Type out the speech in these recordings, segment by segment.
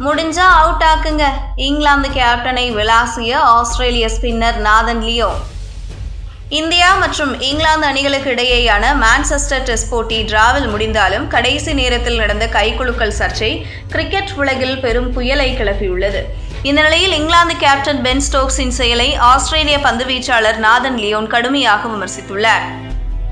முடிஞ்சா அவுட் ஆக்குங்க. இங்கிலாந்து கேப்டனை விளாசிய ஆஸ்திரேலிய ஸ்பின்னர் நாதன் லியோ. இந்தியா மற்றும் இங்கிலாந்து அணிகளுக்கு இடையேயான மான்செஸ்டர் டெஸ்ட் போட்டி டிராவில் முடிந்தாலும் கடைசி நேரத்தில் நடந்த கைக்குலுக்கல் சர்ச்சை கிரிக்கெட் உலகில் பெரும் புயலை கிளப்பியுள்ளது. இந்த நிலையில் இங்கிலாந்து கேப்டன் பென் ஸ்டோக்ஸின் செயலை ஆஸ்திரேலிய பந்துவீச்சாளர் நாதன் லியோன் கடுமையாக விமர்சித்துள்ளார்.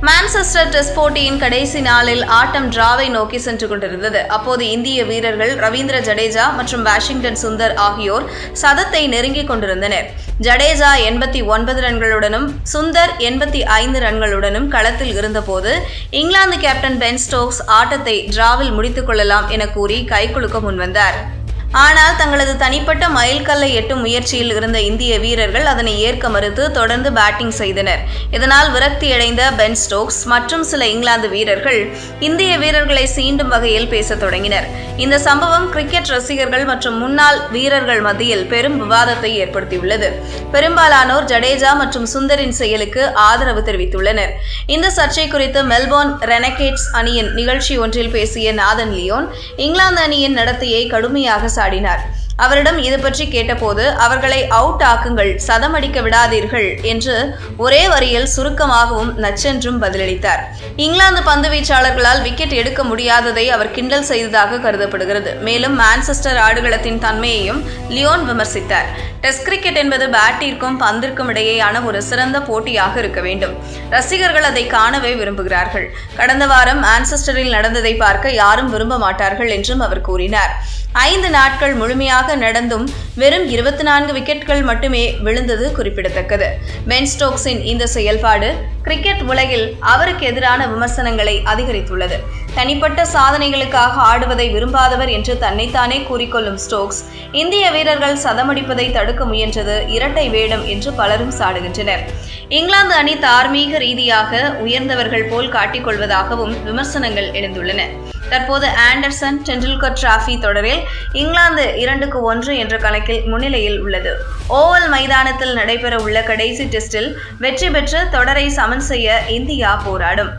மான்செஸ்டர் டெஸ்ட் போட்டியின் கடைசி நாளில் ஆட்டம் டிராவை நோக்கி சென்று கொண்டிருந்தது. அப்போது இந்திய வீரர்கள் ரவீந்திர ஜடேஜா மற்றும் வாஷிங்டன் சுந்தர் ஆகியோர் சதத்தை நெருங்கிக் கொண்டிருந்தனர். ஜடேஜா எண்பத்தி ஒன்பது ரன்களுடனும் சுந்தர் எண்பத்தி ஐந்து ரன்களுடனும் களத்தில் இருந்தபோது இங்கிலாந்து கேப்டன் பென் ஸ்டோக்ஸ் ஆட்டத்தை டிராவில் முடித்துக் கொள்ளலாம் என கூறி கைக்குலுக்க முன்வந்தார். ஆனால் தங்களது தனிப்பட்ட மைல்கல்லை எட்டும் முயற்சியில் இருந்த இந்திய வீரர்கள் அதனை ஏற்க மறுத்து தொடர்ந்து பேட்டிங் செய்தனர். இதனால் விரக்தியடைந்த பென் ஸ்டோக்ஸ் மற்றும் சில இங்கிலாந்து வீரர்கள் இந்திய வீரர்களை சீண்டும் வகையில் பேசத் தொடங்கினர். இந்த சம்பவம் கிரிக்கெட் ரசிகர்கள் மற்றும் முன்னாள் வீரர்கள் மத்தியில் பெரும் விவாதத்தை ஏற்படுத்தியுள்ளது. பெரும்பாலானோர் ஜடேஜா மற்றும் சுந்தரின் செயலுக்கு ஆதரவு தெரிவித்துள்ளனர். இந்த சர்ச்சை குறித்து மெல்போர்ன் ரெனகேட்ஸ் அணியின் நிகழ்ச்சி ஒன்றில் பேசிய நாதன் லியோன் இங்கிலாந்து அணியின் நடத்தையை கடுமையாக સાડીનાર அவரிடம் இது பற்றி கேட்டபோது அவர்களை அவுட் ஆக்குங்கள் சதமடிக்க விடாதீர்கள் என்று ஒரே வரியில் சுருக்கமாகவும் நச்சென்றும் பதிலளித்தார். இங்கிலாந்து பந்து வீச்சாளர்களால் விக்கெட் எடுக்க முடியாததை அவர் கிண்டல் செய்ததாக கருதப்படுகிறது. மேலும் மான்செஸ்டர் ஆடுகளத்தின் தன்மையையும் லியோன் விமர்சித்தார். டெஸ்ட் கிரிக்கெட் என்பது பேட்டிற்கும் பந்திற்கும் இடையேயான ஒரு சிறந்த போட்டியாக இருக்க வேண்டும். ரசிகர்கள் அதை காணவே விரும்புகிறார்கள். கடந்த வாரம் மான்செஸ்டரில் நடந்ததை பார்க்க யாரும் விரும்ப மாட்டார்கள் என்றும் அவர் கூறினார். ஐந்து நாட்கள் முழுமையாக நடந்தும் வெறும் இருபத்தி நான்கு விக்கெட்கள் மட்டுமே விழுந்தது குறிப்பிடத்தக்கது. பென் ஸ்டோக்ஸின் இந்த செயல்பாடு கிரிக்கெட் உலகில் அவருக்கு எதிரான விமர்சனங்களை அதிகரித்துள்ளது. தனிப்பட்ட சாதனைகளுக்காக ஆடுவதை விரும்பாதவர் என்று தன்னைத்தானே கூறிக்கொள்ளும் ஸ்டோக்ஸ் இந்திய வீரர்கள் சதமடிப்பதை தடுக்க முயன்றது இரட்டை வேடம் என்று பலரும் சாடுகின்றனர். இங்கிலாந்து அணி தார்மீக ரீதியாக உயர்ந்தவர்கள் போல் காட்டிக்கொள்வதாகவும் விமர்சனங்கள் எழுந்துள்ளன. தற்போது ஆண்டர்சன் டெண்டுல்கர் டிராஃபி தொடரில் இங்கிலாந்து இரண்டுக்கு ஒன்று என்ற கணக்கில் முன்னிலையில் உள்ளது. ஓவல் மைதானத்தில் நடைபெற உள்ள கடைசி டெஸ்டில் வெற்றி பெற்று தொடரை சமன் செய்ய இந்தியா போராடும்.